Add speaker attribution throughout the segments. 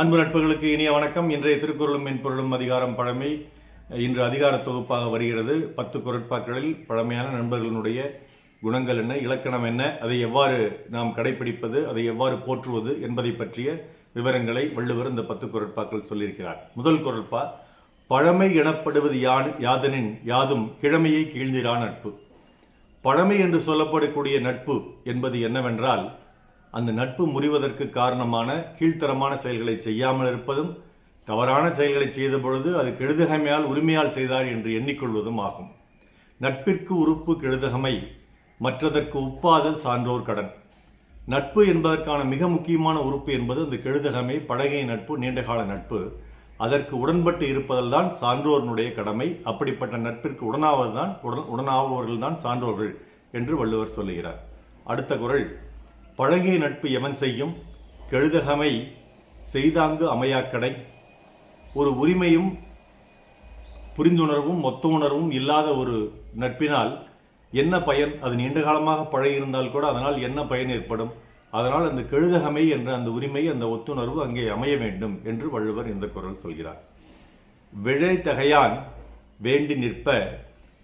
Speaker 1: அன்பு நட்புகளுக்கு இனிய வணக்கம். இன்றைய திருக்குறளும் மென்பொருளும் அதிகாரம் பழமை. இன்று அதிகார தொகுப்பாக வருகிறது. பத்து குரட்பாக்களில் பழமையான நண்பர்களுடைய குணங்கள் என்ன இலக்கணம் என்ன அதை எவ்வாறு நாம் கடைபிடிப்பது அதை எவ்வாறு போற்றுவது என்பதை பற்றிய விவரங்களை வள்ளுவர் இந்த பத்து குரட்பாக்கள் சொல்லியிருக்கிறார். முதல் குரட்பா பழமை எனப்படுவது யான் யாதனின் யாதும் கிழமையை கீழ்ந்திரா நட்பு. பழமை என்று சொல்லப்படக்கூடிய நட்பு என்பது என்னவென்றால் அந்த நட்பு முறிவதற்கு காரணமான கீழ்த்தரமான செயல்களை செய்யாமல் இருப்பதும் தவறான செயல்களை செய்த பொழுது அது கெடுதகமையால் உரிமையால் செய்தார் என்று எண்ணிக்கொள்வதும் ஆகும். நட்பிற்கு உறுப்பு கெடுதகமை மற்றதற்கு உப்பாதல் சான்றோர் கடன். நட்பு என்பதற்கான மிக முக்கியமான உறுப்பு என்பது அந்த கெடுதகமை படகை நட்பு நீண்டகால நட்பு. அதற்கு உடன்பட்டு இருப்பதல்தான் சான்றோர்னுடைய கடமை. அப்படிப்பட்ட நட்பிற்கு உடனாவதுதான் உடன் உடனாவர்கள்தான் சான்றோர்கள் என்று வள்ளுவர் சொல்லுகிறார். அடுத்த குரல். பழகிய நட்பு எவன் செய்யும்? கெழுதகமை செய்தாங்கு அமையாக்கடை. ஒரு உரிமையும் புரிந்துணர்வும் மொத்த உணர்வும் இல்லாத ஒரு நட்பினால் என்ன பயன்? அது நீண்ட காலமாக பழகியிருந்தால் கூட அதனால் என்ன பயன் ஏற்படும்? அதனால் அந்த கெழுதகமை என்ற அந்த உரிமை அந்த ஒத்துணர்வு அங்கே அமைய வேண்டும் என்று வள்ளுவர் இந்த குரல் சொல்கிறார். விழைத்தகையான் வேண்டி நிற்ப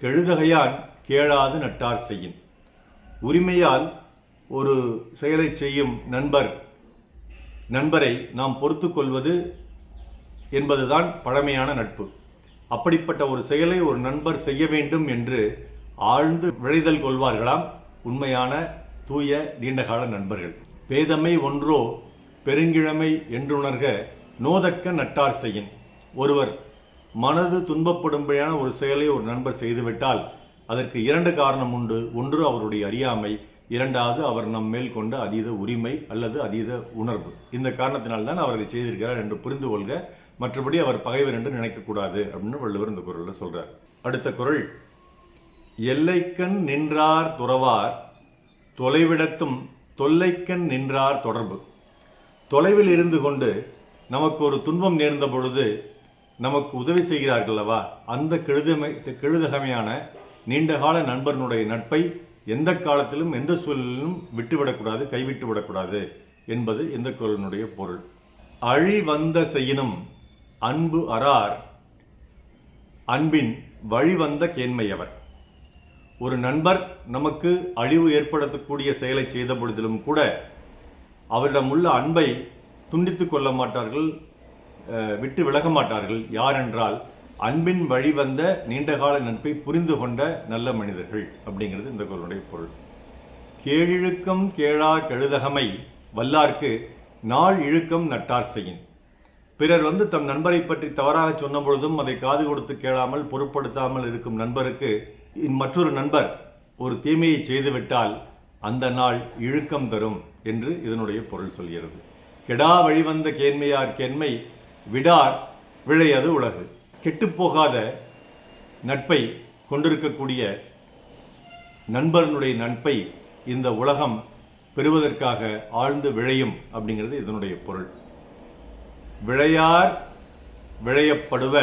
Speaker 1: கெழுதகையான் கேளாது நட்டார் செய்யின். உரிமையால் ஒரு செயலை செய்யும் நண்பர் நண்பரை நாம் பொறுத்து கொள்வது என்பதுதான் பழமையான நட்பு. அப்படிப்பட்ட ஒரு செயலை ஒரு நண்பர் செய்ய வேண்டும் என்று ஆழ்ந்து விழைதல் கொள்வார்களாம் உண்மையான தூய நீண்டகால நண்பர்கள். பேதமை ஒன்றோ பெருங்கிழமை என்றுணர்க நோதக்க நட்டார் செய்யும் ஒருவர் மனது துன்பப்படும்படியான ஒரு செயலை ஒரு நண்பர் செய்துவிட்டால் அதற்கு இரண்டு காரணம் உண்டு. ஒன்று அவருடைய அறியாமை இரண்டாவது அவர் நம் மேல் கொண்ட அதீத உரிமை அல்லது அதீத உணர்வு. இந்த காரணத்தினால்தான் அவர் அதை செய்திருக்கிறார் என்று புரிந்து கொள்க. மற்றபடி அவர் பகைவர் என்று நினைக்கக்கூடாது அப்படின்னு வள்ளுவர் இந்த குரலில் சொல்றார். அடுத்த குரல். எல்லைக்கண் நின்றார் துறவார் தொலைவிடத்தும் தொல்லைக்கண் நின்றார் தொடர்பு. தொலைவில் இருந்து கொண்டு நமக்கு ஒரு துன்பம் நேர்ந்த பொழுது நமக்கு உதவி செய்கிறார்கள் அல்லவா அந்த கெழுதமை கெழுதகமையான நீண்டகால நண்பனுடைய நட்பை எந்த காலத்திலும் எந்த சூழலிலும் விட்டுவிடக்கூடாது கைவிட்டு விடக்கூடாது என்பது இந்த குரலினுடைய பொருள். அழி வந்த செய்யினும் அன்பு அறார் அன்பின் வழிவந்த கேண்மையவர். ஒரு நண்பர் நமக்கு அழிவு ஏற்படுத்தக்கூடிய செயலை செய்த பொழுதிலும் கூட அவரிடம் உள்ள அன்பை துண்டித்து கொள்ள மாட்டார்கள் விட்டு விலக மாட்டார்கள். யார் என்றால் அன்பின் வழிவந்த நீண்டகால நட்பை புரிந்து கொண்ட நல்ல மனிதர்கள் அப்படிங்கிறது இந்த குரலுடைய பொருள். கேழிழுக்கம் கேழா கெழுதகமை வல்லார்க்கு நாள் இழுக்கம் நட்டார் செய்யின். பிறர் வந்து தம் நண்பரை பற்றி தவறாக சொன்ன பொழுதும் அதை காது கொடுத்து கேளாமல் பொருட்படுத்தாமல் இருக்கும் நண்பருக்கு இன் மற்றொரு நண்பர் ஒரு தீமையை செய்துவிட்டால் அந்த நாள் இழுக்கம் தரும் என்று இதனுடைய பொருள் சொல்கிறது. கெடா வழிவந்த கேண்மையார் கேண்மை விடார் விழையது உலகு. கெட்டுப்போகாத நட்பை கொண்டிருக்கக்கூடிய நண்பர்களுடைய நட்பை இந்த உலகம் பெறுவதற்காக ஆழ்ந்து விழையும் அப்படிங்கிறது இதனுடைய பொருள். விழையார் விழையப்படுவ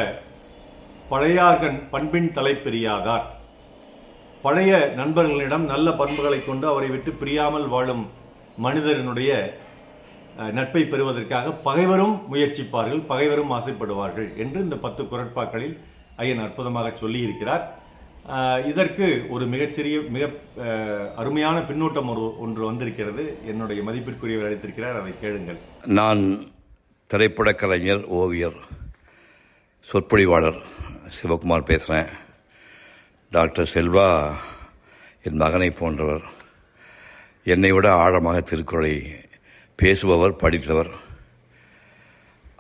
Speaker 1: பழையார்கன் பண்பின் தலை பிரியாதார் பழைய நண்பர்களிடம் நல்ல பண்புகளை கொண்டு அவரை விட்டு பிரியாமல் வாழும் மனிதனுடைய நட்பை பெறுவதற்காக பகைவரும் முயற்சிப்பார்கள் பகைவரும் ஆசைப்படுவார்கள் என்று இந்த பத்து குரட்பாக்களில் ஐயன் அற்புதமாக சொல்லியிருக்கிறார். இதற்கு ஒரு மிகச்சிறிய மிக அருமையான பின்னூட்டம் ஒரு ஒன்று வந்திருக்கிறது. என்னுடைய மதிப்பிற்குரியவர் அளித்திருக்கிறார் அதை கேளுங்கள்.
Speaker 2: நான் திரைப்பட கலைஞர் ஓவியர் சொற்பொழிவாளர் சிவகுமார் பேசுகிறேன் டாக்டர் செல்வா என் மகனை போன்றவர் என்னை விட ஆழமாக திருக்குறளை பேசுபவர் படித்தவர்.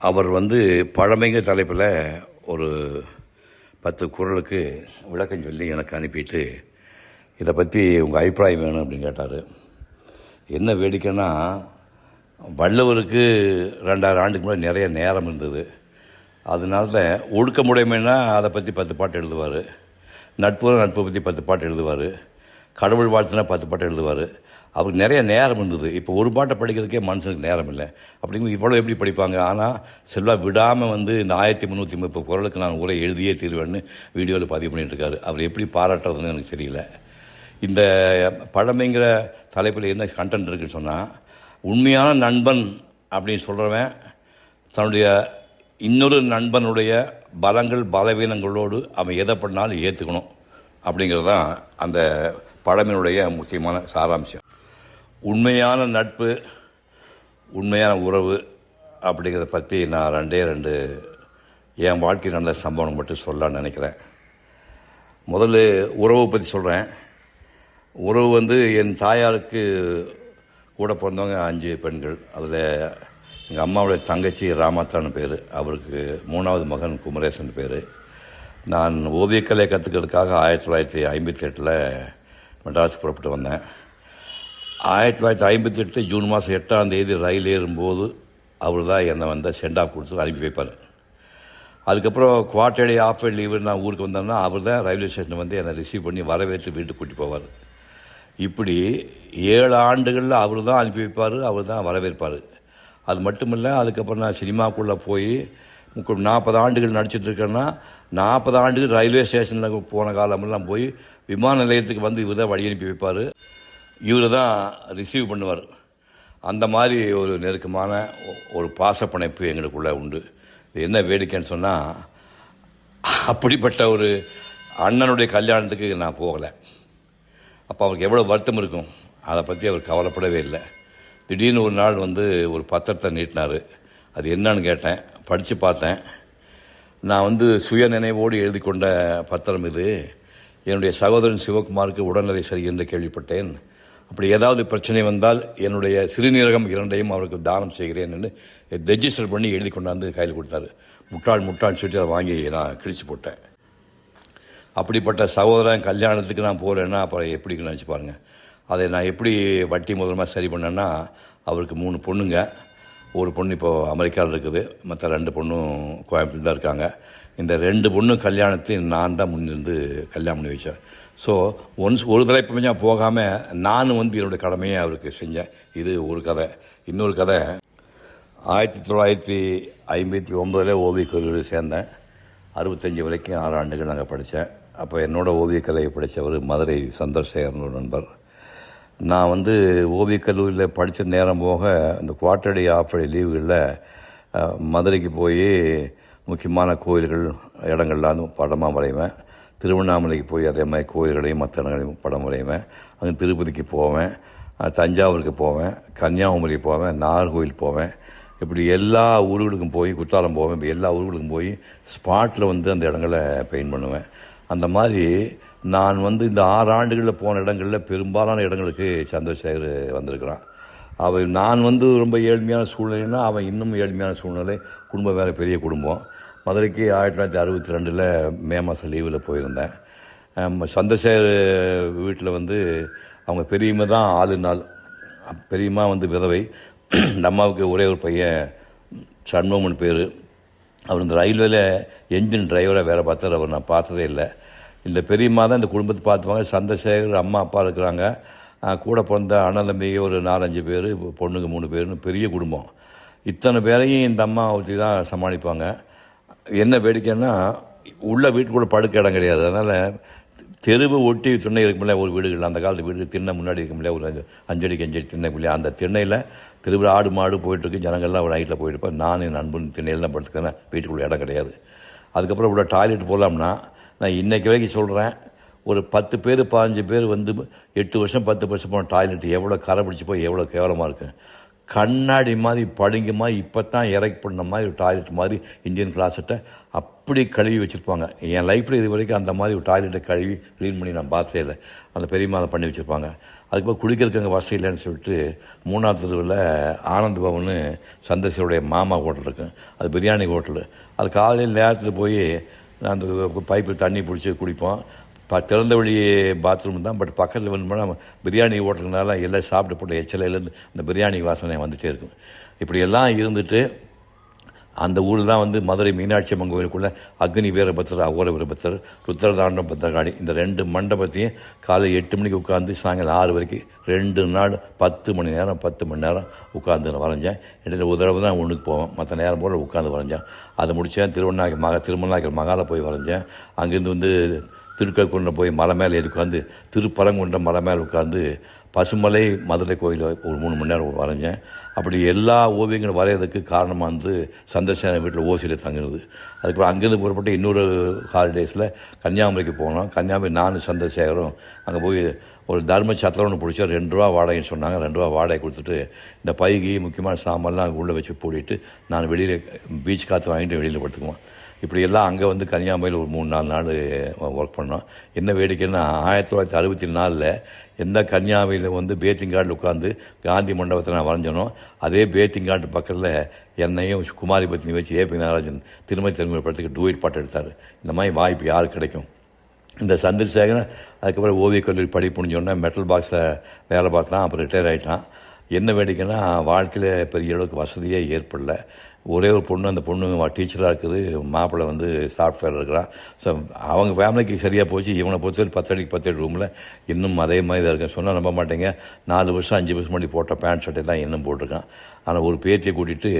Speaker 2: அவர் வந்து பழமைங்க தலைப்பில் ஒரு பத்து குரலுக்கு விளக்கம் சொல்லி எனக்கு அனுப்பிட்டு இதை பற்றி உங்கள் அபிப்பிராயம் வேணும் அப்படின்னு கேட்டார். என்ன வேடிக்கைன்னா வள்ளுவருக்கு ரெண்டாயிரம் ஆண்டுக்கு முன்னாடி நிறைய நேரம் இருந்தது. அதனால ஒழுக்கமுடைமைன்னா அதை பற்றி பத்து பாட்டு எழுதுவார். நட்பு நட்பை பற்றி பத்து பாட்டு எழுதுவார். கடவுள் வாழ்த்துனா பத்து பாட்டு எழுதுவார். அவருக்கு நிறைய நேரம் இருந்தது. இப்போ ஒரு பாட்டை படிக்கிறதுக்கே மனுஷனுக்கு நேரம் இல்லை. அப்படிங்கும் இவ்வளோ எப்படி படிப்பாங்க? ஆனால் செல்வா விடாமல் வந்து இந்த ஆயிரத்தி முந்நூற்றி முப்பது குரலுக்கு நான் உரை எழுதியே தீர்வேன்னு வீடியோவில் பதிவு பண்ணிட்டு இருக்காரு அவர் எப்படி பாராட்டுறதுன்னு எனக்கு தெரியல. இந்த பழமைங்கிற தலைப்பில் என்ன கண்டென்ட் இருக்குன்னு சொன்னால் உண்மையான நண்பன் அப்படின்னு சொல்கிறவன் தன்னுடைய இன்னொரு நண்பனுடைய பலங்கள் பலவீனங்களோடு அவன் எதை பண்ணாலும் ஏற்றுக்கணும் அப்படிங்கிறது தான் அந்த பழமையினுடைய முக்கியமான சாராம்சம். உண்மையான நட்பு உண்மையான உறவு அப்படிங்கிறத பற்றி நான் ரெண்டே ரெண்டு என் வாழ்க்கை நல்ல சம்பவம் மட்டும் சொல்லலாம்னு நினைக்கிறேன். முதல்ல உறவை பற்றி சொல்கிறேன் உறவு வந்து என் தாயாருக்கு கூட பிறந்தவங்க அஞ்சு பெண்கள். அதில் எங்கள் அம்மாவுடைய தங்கச்சி ராமாத்தான்னு பேர். அவருக்கு மூணாவது மகன் குமரேசன் பேர். நான் ஓவியக்கலை கற்றுக்கிறதுக்காக ஆயிரத்தி தொள்ளாயிரத்தி ஐம்பத்தி எட்டில் மெட்ராஸ் புறப்பட்டு வந்தேன். ஆயிரத்தி தொள்ளாயிரத்தி ஐம்பத்தி எட்டு ஜூன் மாதம் எட்டாம் தேதி ரயில் ஏறும்போது அவர் தான் என்னை வந்து சென்ட் ஆஃப் கொடுத்து அனுப்பி வைப்பார். அதுக்கப்புறம் குவார்டர்லி ஆஃப் லீவு நான் ஊருக்கு வந்தேன்னா அவர் தான் ரயில்வே ஸ்டேஷன் வந்து என்னை ரிசீவ் பண்ணி வரவேற்று வீட்டுக்கு கூட்டி போவார். இப்படி ஏழு ஆண்டுகளில் அவர் தான் அனுப்பி வைப்பார் அவர் தான் வரவேற்பார். அது மட்டும் இல்லை அதுக்கப்புறம் நான் சினிமாக்குள்ளே போய் நாற்பது ஆண்டுகள் நடிச்சிட்டு இருக்கேன்னா நாற்பது ஆண்டுகள் ரயில்வே ஸ்டேஷனில் போன காலமெல்லாம் போய் விமான நிலையத்துக்கு வந்து இவர் தான் வழி அனுப்பி வைப்பார். இவர் தான் ரிசீவ் பண்ணுவார். அந்த மாதிரி ஒரு நெருக்கமான ஒரு பாசப்பணைப்பு எங்களுக்குள்ளே உண்டு. இது என்ன வேடிக்கைன்னு சொன்னால் அப்படிப்பட்ட ஒரு அண்ணனுடைய கல்யாணத்துக்கு நான் போகலை. அப்போ அவருக்கு எவ்வளோ வருத்தம் இருக்கும். அதை பற்றி அவர் கவலைப்படவே இல்லை. திடீர்னு ஒரு நாள் வந்து ஒரு பத்திரத்தை நீட்டினார். அது என்னன்னு கேட்டேன். படித்து பார்த்தேன். நான் வந்து சுய நினைவோடு எழுதி கொண்ட பத்திரம் இது. என்னுடைய சகோதரன் சிவகுமாருக்கு உடல்நிலை சரி என்று கேள்விப்பட்டேன். அப்படி ஏதாவது பிரச்சனை வந்தால் என்னுடைய சிறுநீரகம் இரண்டையும் அவருக்கு தானம் செய்கிறேன் என்று ரெஜிஸ்டர் பண்ணி எழுதி கொண்டாந்து கையில் கொடுத்தாரு. முட்டாள் முட்டாள்னு சொல்லிட்டு அதை வாங்கி நான் கிழிச்சு போட்டேன். அப்படிப்பட்ட சகோதரன் கல்யாணத்துக்கு நான் போகிறேன்னா அப்புறம் எப்படின்னு நினச்சி பாருங்கள் அதை நான் எப்படி வட்டி முதலமாக சரி பண்ணேன்னா அவருக்கு மூணு பொண்ணுங்க. ஒரு பொண்ணு இப்போது அமெரிக்காவில் இருக்குது. மற்ற ரெண்டு பொண்ணும் கோயம்புத்தூர் தான் இருக்காங்க. இந்த ரெண்டு பொண்ணும் கல்யாணத்தையும் நான் தான் முன்னிருந்து கல்யாணம் பண்ணி வச்சேன். ஸோ ஒன்ஸ் ஒரு தலைப்பு போகாமல் நானும் வந்து என்னுடைய கடமையை அவருக்கு செஞ்சேன். இது ஒரு கதை. இன்னொரு கதை. ஆயிரத்தி தொள்ளாயிரத்தி ஐம்பத்தி ஒம்பதில் ஓவியக் கல்லூரியில் சேர்ந்தேன். அறுபத்தஞ்சி வரைக்கும் ஆறு ஆண்டுகள் நாங்கள் படித்தேன் அப்போ என்னோடய ஓவியக் கலையை படித்தவர் மதுரை சந்திரசேகரன் ஒரு நண்பர். நான் வந்து ஓவியக் கல்லூரியில் படித்த நேரம் போக இந்த குவார்டர்டே ஆஃப் லீவுகளில் மதுரைக்கு போய் முக்கியமான கோயில்கள் இடங்கள்லாம் படமாக வரைவேன். திருவண்ணாமலைக்கு போய் அதே மாதிரி கோயில்களையும் மற்ற இடங்களையும் படம் வரைவேன். அங்கே திருப்பதிக்கு போவேன். தஞ்சாவூருக்கு போவேன். கன்னியாகுமரி போவேன். நாகர்கோவில் போவேன். இப்படி எல்லா ஊர்களுக்கும் போய் குற்றாலம் போவேன். இப்படி எல்லா ஊர்களுக்கும் போய் ஸ்பாட்டில் வந்து அந்த இடங்களை பெயிண்ட் பண்ணுவேன். அந்த மாதிரி நான் வந்து இந்த ஆறு ஆண்டுகளில் போன இடங்களில் பெரும்பாலான இடங்களுக்கு சந்திரசேகர் வந்திருக்கிறான். அவன் நான் வந்து ரொம்ப ஏழ்மையான சூழ்நிலைன்னா அவன் இன்னும் ஏழ்மையான சூழ்நிலை குடும்பம் வேறு பெரிய குடும்பம். மதுரைக்கு ஆயிரத்தி தொள்ளாயிரத்தி அறுபத்தி ரெண்டில் மே மாதம் லீவில் போயிருந்தேன். ஆம், வீட்டில் வந்து அவங்க பெரியம்மா தான் ஆளு நாள் பெரியம்மா வந்து விதவை. இந்த அம்மாவுக்கு ஒரே ஒரு பையன் சண்முகன் பேர். அவர் இந்த ரயில்வேல என்ஜின் டிரைவராக வேலை பார்த்தார். அவர் நான் பார்த்ததே இல்லை. இந்த பெரியம்மா தான் இந்த குடும்பத்தை பார்த்துவாங்க சந்திரசேகர் அம்மா அப்பா இருக்கிறாங்க. கூட பிறந்த அண்ணன் தம்பி ஒரு நாலஞ்சு பேர் பொண்ணுங்க மூணு பேர்னு பெரிய குடும்பம். இத்தனை பேரையும் இந்த அம்மா ஒருத்தி தான் சமாளிப்பாங்க. என்ன வேடிக்கைன்னா உள்ள வீட்டுக்குள்ள படுக்க இடம் கிடையாது. அதனால் தெருவு ஒட்டி திண்ணை இருக்குமில்ல ஒரு வீடுகள் அந்த காலத்து வீடு திண்ணை முன்னாடி இருக்குமில்ல ஒரு அஞ்சு அஞ்சடிக்கு அஞ்சடி திண்ணை அந்த திண்ணையில் தெருவில் ஆடு மாடு போயிட்டுருக்கு ஜனங்கள்லாம் ஒரு நைட்டில் போயிட்டுப்பேன் நான் என் நண்பன் திண்ணையில் தான் படுத்துக்கிறேன். வீட்டுக்குள்ளே இடம் கிடையாது. அதுக்கப்புறம் உள்ள டாய்லெட் போகலாம்னா நான் இன்னைக்கு வரைக்கும் சொல்கிறேன் ஒரு பத்து பேர் பதினஞ்சு பேர் வந்து எட்டு வருஷம் பத்து வருஷம் போன டாய்லெட் எவ்வளோ கரை பிடிச்சி போய் எவ்வளோ கேவலமாக இருக்குது கண்ணாடி மாதிரி பழுங்கி மாதிரி இப்போ தான் இறக்கி பண்ண மாதிரி ஒரு டாய்லெட் மாதிரி இந்தியன் கிளாசட்டை அப்படி கழுவி வச்சுருப்பாங்க. என் லைஃப்பில் இது வரைக்கும் அந்த மாதிரி ஒரு டாய்லெட்டை கழுவி க்ளீன் பண்ணி நான் பார்த்தே இல்லை. அந்த பெரியம்மா அதை பண்ணி வச்சுருப்பாங்க. அதுக்கப்புறம் குடிக்கிறதுக்கு அங்கே வசதி இல்லைன்னு சொல்லிட்டு மூணாவது தெருவில் ஆனந்த் பவன் சந்தசியோடைய மாமா ஹோட்டல் இருக்கு. அது பிரியாணி ஹோட்டலு அது காலையில் நேரத்தில் போய் அந்த பைப்பில் தண்ணி பிடிச்சி குடிப்போம். ப திறந்த வழி பாத்ரூம் தான் பட் பக்கத்தில் வந்து போனால் பிரியாணி ஓட்டுறதுனால எல்லாம் சாப்பிட்டு போட்ட எச்சலையிலேருந்து அந்த பிரியாணி வாசனை வந்துகிட்டே இருக்கும். இப்படியெல்லாம் இருந்துட்டு அந்த ஊரில் தான் வந்து மதுரை மீனாட்சி அம்மன் கோயிலுக்குள்ள அக்னி வீரபத்திரர் அகோர வீரபத்திரர் ருத்ரதாண்டம் பத்திரகாளி இந்த ரெண்டு மண்டபத்தையும் காலை எட்டு மணிக்கு உட்காந்து சாயங்காலம் ஆறு வரைக்கும் ரெண்டு நாள் பத்து மணி நேரம் பத்து மணி நேரம் உட்காந்து வரைஞ்சேன். இடையில ஒரு தடவை தான் ஒன்றுக்கு போவேன். மற்ற நேரம் போல் உட்காந்து வரைஞ்சேன். அதை முடித்தேன் திருவண்ணாக்கி மகா திருமணாக்கல் மகால போய் வரைஞ்சேன். அங்கேருந்து வந்து திருக்கல்குன்றம் போய் மலை மேலே உட்காந்து திருப்பரங்குன்றம் மலை மேலே உட்காந்து பசுமலை மதுரை கோயில் ஒரு மூணு மணி நேரம் வரைஞ்சேன். அப்படி எல்லா ஓவியங்களும் வரைகிறதுக்கு காரணமாக வந்து சந்திரசேகரன் வீட்டில் ஓசியில் தங்குறது அதுக்கப்புறம் அங்கேருந்து புறப்பட்டு இன்னொரு ஹாலிடேஸில் கன்னியாகுமரிக்கு போனோம். கன்னியாகுமரி நானும் சந்திரசேகரும். அங்கே போய் ஒரு தர்ம சத்திரம் ஒன்று பிடிச்சா ரெண்டு ரூபா வாடகைன்னு சொன்னாங்க. ரெண்டு ரூபா வாடகை கொடுத்துட்டு இந்த பைகி முக்கியமான சாமான்லாம் உள்ளே வச்சு பூட்டிட்டு நான் வெளியில் பீச் காற்று வாங்கிட்டு வெளியில் படுத்துக்குவேன் இப்படியெல்லாம் அங்கே வந்து கன்னியாகுமரியில் ஒரு மூணு நாலு நாள் ஒர்க் பண்ணோம். என்ன வேடிக்கைன்னா ஆயிரத்தி தொள்ளாயிரத்தி அறுபத்தி நாலில் எந்த கன்னியாகுமரியில் வந்து பேத்திங்காட்டில் உட்காந்து காந்தி மண்டபத்தில் நான் வரைஞ்சனோ அதே பேத்திங்காட்டு பக்கத்தில் என்னையும் குமாரி பத்தினி வச்சு ஏபி நாகராஜன் திருமதி தெலுங்கு படத்துக்கு டூயிட் பாட்டு எடுத்தார். இந்த மாதிரி வாய்ப்பு யாருக்கு கிடைக்கும்? இந்த சந்திரசேகரன் அதுக்கப்புறம் ஓவியக் கல்லூரி படிப்பு முடிஞ்சோடனே மெட்டல் பாக்ஸில் வேலை பார்த்தான் அப்புறம் ரிட்டையர் ஆகிட்டான் என்ன வேடிக்கைன்னா வாழ்க்கையில் பெரிய அளவுக்கு வசதியே ஏற்படல. ஒரே ஒரு பொண்ணு அந்த பொண்ணு டீச்சராக இருக்குது. மாப்பிள்ளை வந்து சாஃப்ட்வேர் இருக்கிறான். ஸோ அவங்க ஃபேமிலிக்கு சரியாக போச்சு. இவனை பொறுத்தவரை பத்தடிக்கு பத்தடி ரூமில் இன்னும் அதே மாதிரி தான் இருக்கேன். சொன்னால் நம்ப மாட்டேங்க. நாலு வருஷம் அஞ்சு வருஷம் முன்னாடி போட்ட பேண்ட் ஷர்ட் எல்லாம் இன்னும் போட்டிருக்கான். ஆனால் ஒரு பேத்தியை கூட்டிகிட்டு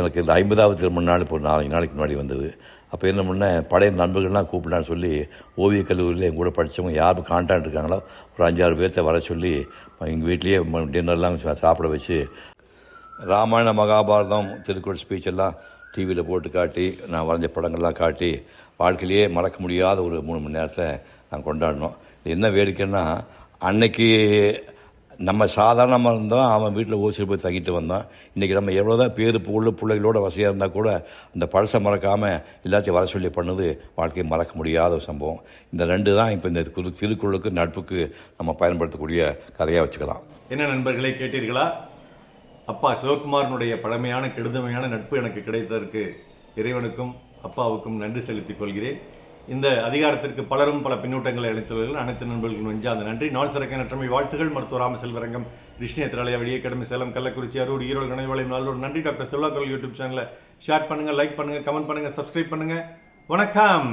Speaker 2: எனக்கு இந்த ஐம்பதாவது திருமண நாள் இப்போ ஒரு நாலஞ்சு நாளைக்கு முன்னாடி வந்தது. அப்போ என்ன பண்ணேன் பழைய நண்பர்கள்லாம் கூப்பிடான்னு சொல்லி ஓவியக் கல்லூரியில் என் கூட படித்தவங்க யார் கான்டாக்ட் இருக்காங்களோ ஒரு அஞ்சாறு பேர்த்த வர சொல்லி எங்கள் வீட்லேயே டின்னர்லாம் சாப்பிட வச்சு ராமாயண மகாபாரதம் திருக்குறள் ஸ்பீச் எல்லாம் டிவியில் போட்டு காட்டி நான் வரைஞ்ச படங்கள்லாம் காட்டி வாழ்க்கையிலேயே மறக்க முடியாத ஒரு மூணு மணி நேரத்தை நான் கொண்டாடினோம் என்ன வேடிக்கைன்னா அன்னைக்கு நம்ம சாதாரணமாக இருந்தோம் அவன் வீட்டில் ஓசியில் போய் தங்கிட்டு வந்தான். இன்றைக்கி நம்ம எவ்வளோ தான் பேர் உள்ள பிள்ளைகளோட வசதியாக இருந்தால் கூட அந்த பழசை மறக்காமல் எல்லாத்தையும் வர சொல்லி பண்ணது வாழ்க்கையை மறக்க முடியாத ஒரு சம்பவம். இந்த ரெண்டு தான் இப்போ இந்த திரு- திருக்குறளுக்கு நட்புக்கு நம்ம பயன்படுத்தக்கூடிய கதையாக வச்சுக்கலாம்.
Speaker 1: என்ன நண்பர்களை கேட்டீர்களா? அப்பா சிவகுமாரனுடைய பழமையான கெடுதமையான நட்பு எனக்கு கிடைத்ததற்கு இறைவனுக்கும் அப்பாவுக்கும் நன்றி செலுத்திக் கொள்கிறேன். இந்த அதிகாரத்திற்கு பலரும் பல பின்னூட்டங்களை அளித்துள்ளார்கள் அனைத்து நண்பர்களுக்கும் நெஞ்சாந்த நன்றி. நாள் சிறக்க நற்றமை வாழ்த்துகள் மருத்துவ ராமசெல்வரங்கம் கிருஷ்ண திராலயா வெளியே கடமை சேலம் கள்ளக்குறிச்சி அரூர் ஈரோடு கணைவாளையம் நாளோடு நன்றி டாக்டர் செல்வா யூடியூப் சேனலை. ஷேர் பண்ணுங்கள் லைக் பண்ணுங்கள் கமெண்ட் பண்ணுங்கள் சப்ஸ்கிரைப் பண்ணுங்கள் வணக்கம்!